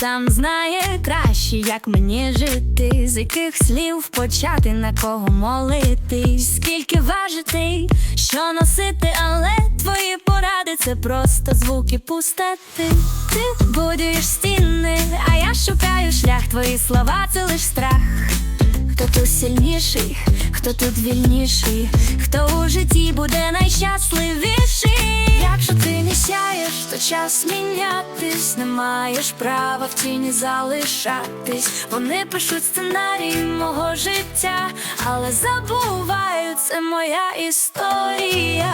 там знає краще, як мені жити, з яких слів почати, на кого молитись, скільки важити, що носити, але твої поради це просто звуки пустоти. Ти будуєш стіни, а я шукаю шлях, твої слова це лиш страх. Хто тут сильніший, хто тут вільніший, хто у житті буде найщасливіший. Час мінятись, не маєш права в тіні залишатись. Вони пишуть сценарій мого життя, але забувають, це моя історія.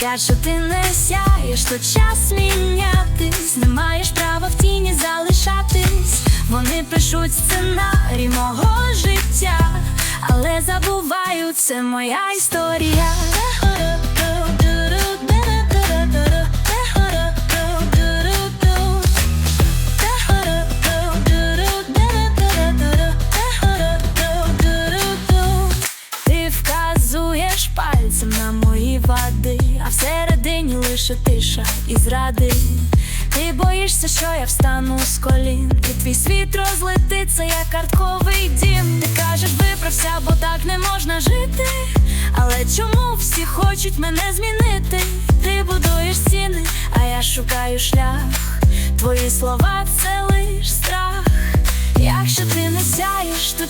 Якщо ти не сяєш, то час мінятись, не маєш права в тіні залишатись. Вони пишуть сценарій мого життя, але забувають, це моя історія. Лише тиша і зради. Ти боїшся, що я встану з колін, і твій світ розлетиться, як картковий дім. Ти кажеш, виправся, бо так не можна жити. Але чому всі хочуть мене змінити? Ти будуєш стіни, а я шукаю шлях. Твої слова це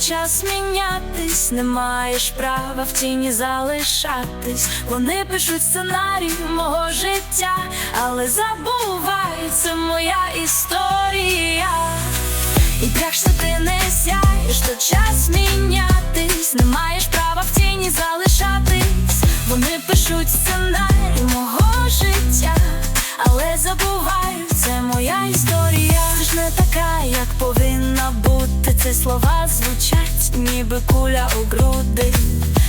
час мінятись, не маєш права в тіні залишатись. Вони пишуть сценарій мого життя, але забувають, це моя історія. І якщо ти не сяєш, то час мінятись, не маєш права в тіні залишатись. Вони пишуть сценарій мого життя, але забувають, це моя історія. Ти ж не така, як повинна Слова звучать, ніби куля у груди.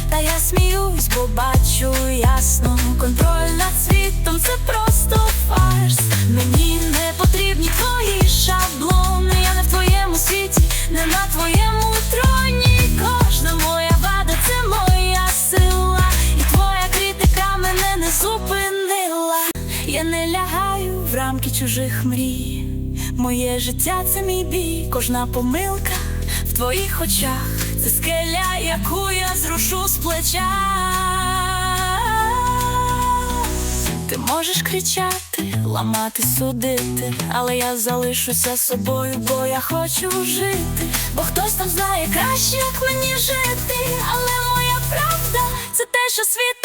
Та я сміюсь, бо бачу ясно. Контроль над світом це просто фарс. Мені не потрібні твої шаблони. Я не в твоєму світі, не на твоєму троні. Кожна моя вада це моя сила. І твоя критика мене не зупинила. Я не лягаю в рамки чужих мрій. Моє життя це мій бій, кожна помилка в твоїх очах. Це скеля, яку я зрушу з плеча. Ти можеш кричати, ламати, судити, але я залишуся собою, бо я хочу жити. Бо хтось там знає краще, як мені жити, але моя правда це те, що світить.